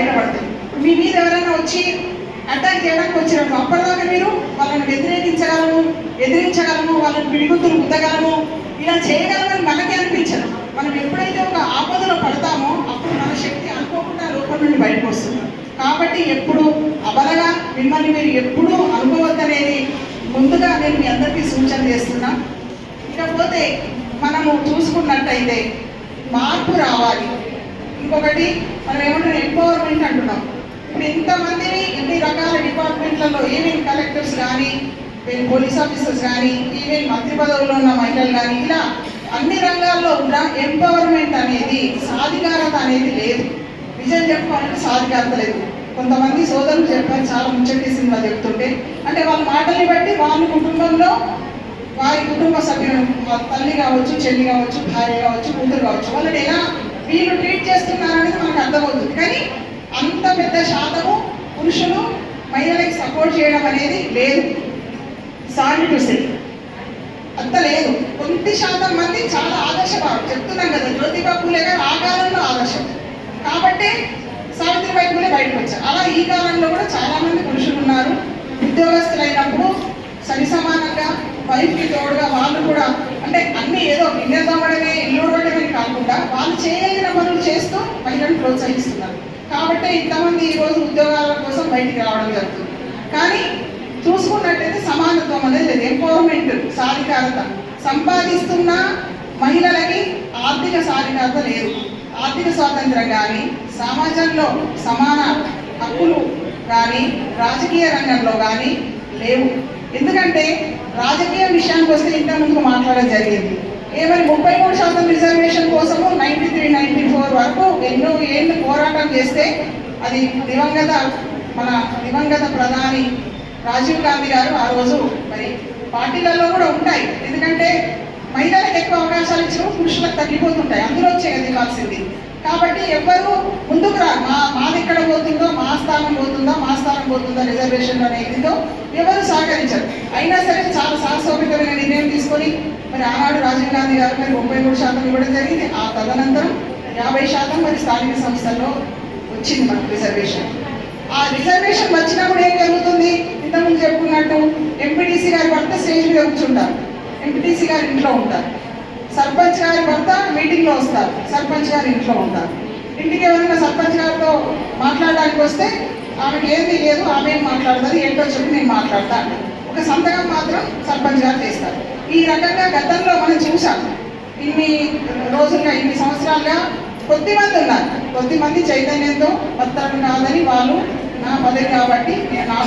బయటపడతాయి మీ మీద ఎవరైనా వచ్చి అటాక్ చేయడానికి వచ్చినప్పుడు అప్పటిదాకా మీరు వాళ్ళని వ్యతిరేకించగలము ఎదిరించగలము వాళ్ళని పిడిగుతులు గుద్దగలము ఇలా చేయగలమని మనకే అనిపించదు. మనం ఎప్పుడైతే ఒక ఆపదలో పడతామో అప్పుడు మన శక్తి అనుకోకుండా లోపల నుండి బయటకు వస్తుంది. కాబట్టి ఎప్పుడు అబలగా మిమ్మల్ని మీరు ఎప్పుడూ అనుకోవద్దనేది ముందుగా నేను మీ అందరికీ సూచన చేస్తున్నా. ఇకపోతే మనము చూసుకున్నట్టయితే మార్పు రావాలి. ఇంకొకటి మనం ఏమంటాం ఎంపవర్మెంట్ అంటున్నాం. ఇప్పుడు ఇంతమందిని ఇన్ని రకాల డిపార్ట్మెంట్లలో ఈవెన్ కలెక్టర్స్ కానీ పోలీస్ ఆఫీసర్స్ కానీ ఈవెన్ మంత్రి పదవుల్లో ఉన్న మహిళలు కానీ ఇలా అన్ని రంగాల్లో కూడా ఎంపవర్మెంట్ అనేది సాధికారత అనేది లేదు. నిజం చెప్పుకోవాలంటే సాధికారత లేదు. కొంతమంది సోదరులు చెప్పారు చాలా ముచ్చటేసింది వాళ్ళు చెప్తుంటే. అంటే వాళ్ళ మాటల్ని బట్టి వాళ్ళ కుటుంబంలో వారి కుటుంబ సభ్యులు తల్లి కావచ్చు చెల్లి కావచ్చు భార్య కావచ్చు కూతురు కావచ్చు వాళ్ళని ఎలా వీళ్ళు ట్రీట్ చేస్తున్నారనేది మనకు అర్థమవుతుంది. కానీ అంత పెద్ద శాతము పురుషులు మహిళలకి సపోర్ట్ చేయడం అనేది లేదు. సారీ టు సే అంత లేదు. కొద్ది శాతం మంది చాలా ఆదర్శభావం చెప్తున్నాం కదా జ్యోతిబా పూలే గారు ఆ కాలంలో ఆదర్శం. కాబట్టే సావిత్రిబాయి పూలే బయటకు వచ్చారు. అలా ఈ కాలంలో కూడా చాలా మంది పురుషులు ఉన్నారు. ఉద్యోగస్తులైనప్పుడు సరి సమానంగా వైఫ్కి తోడుగా వాళ్ళు కూడా అంటే అన్ని ఏదో గిన్నె తోమడమే ఇల్లు కాకుండా వాళ్ళు చేయగలిగిన పనులు చేస్తూ మహిళలను ప్రోత్సహిస్తున్నారు. కాబట్టి ఇంతమంది ఈరోజు ఉద్యోగాల కోసం బయటికి రావడం జరుగుతుంది. కానీ చూసుకున్నట్టయితే సమానత్వం అనేది లేదు. ఎంపవర్మెంట్ సాధికారత. సంపాదిస్తున్న మహిళలకి ఆర్థిక సాధికారత లేదు. ఆర్థిక స్వాతంత్రం కానీ సమాజంలో సమాన హక్కులు కానీ రాజకీయ రంగంలో కానీ లేవు. ఎందుకంటే రాజకీయ విషయానికి వస్తే ఇంత మాట్లాడడం జరిగింది. ఏమని రిజర్వేషన్ కోసము నైన్టీ త్రీ నైన్టీ ఫోర్ వరకు ఎన్నో ఏళ్ళు పోరాటం చేస్తే అది దివంగత మన దివంగత ప్రధాని రాజీవ్ గాంధీ గారు ఆ రోజు మరి పార్టీలలో కూడా ఉంటాయి ఎందుకంటే మహిళలకు ఎక్కువ అవకాశాలు ఇచ్చినప్పుడు పురుషులకు తగ్గిపోతుంటాయి. అందులో వచ్చే కదా ఇవ్వాల్సింది కాబట్టి ఎవ్వరు ముందుకు రా మా మాది ఎక్కడ పోతుందో మా స్థానం పోతుందా మా స్థానం పోతుందా రిజర్వేషన్ అనేదితో ఎవరు సహకరించరు. అయినా సరే చాలా సాహసోపేతమైన నిర్ణయం తీసుకొని మరి ఆనాడు రాజీవ్ గాంధీ గారు మరి ముప్పై మూడు శాతం ఇవ్వడం జరిగింది. ఆ తదనంతరం యాభై శాతం మరి స్థానిక సంస్థల్లో వచ్చింది మనకు రిజర్వేషన్ ఆ రిజర్వేషన్ వచ్చినప్పుడు ఏం జరుగుతుంది? ఇంతకుముందు చెప్పుకున్నట్టు ఎంపీటీసీ గారు పడితే స్టేజ్ మీద కూర్చుంటారు. ఎంపీటీసీ గారు ఇంట్లో ఉంటారు. సర్పంచ్ గారి భర్త మీటింగ్లో వస్తారు. సర్పంచ్ గారు ఇంట్లో ఉంటారు. ఇంటికి ఎవరైనా సర్పంచ్ గారితో మాట్లాడడానికి వస్తే ఆమెకి ఏది లేదు ఆమె ఏం మాట్లాడుతుంది ఏంటో చెప్పి నేను మాట్లాడతా ఒక సంతకం మాత్రం సర్పంచ్ గారు చేస్తారు. ఈ రకంగా గతంలో మనం చూసాం. ఇన్ని రోజులుగా ఇన్ని సంవత్సరాలుగా కొద్దిమంది ఉన్నారు. కొద్దిమంది చైతన్యంతో భర్తలు కాదని వాళ్ళు నా పదవి కాబట్టి నేను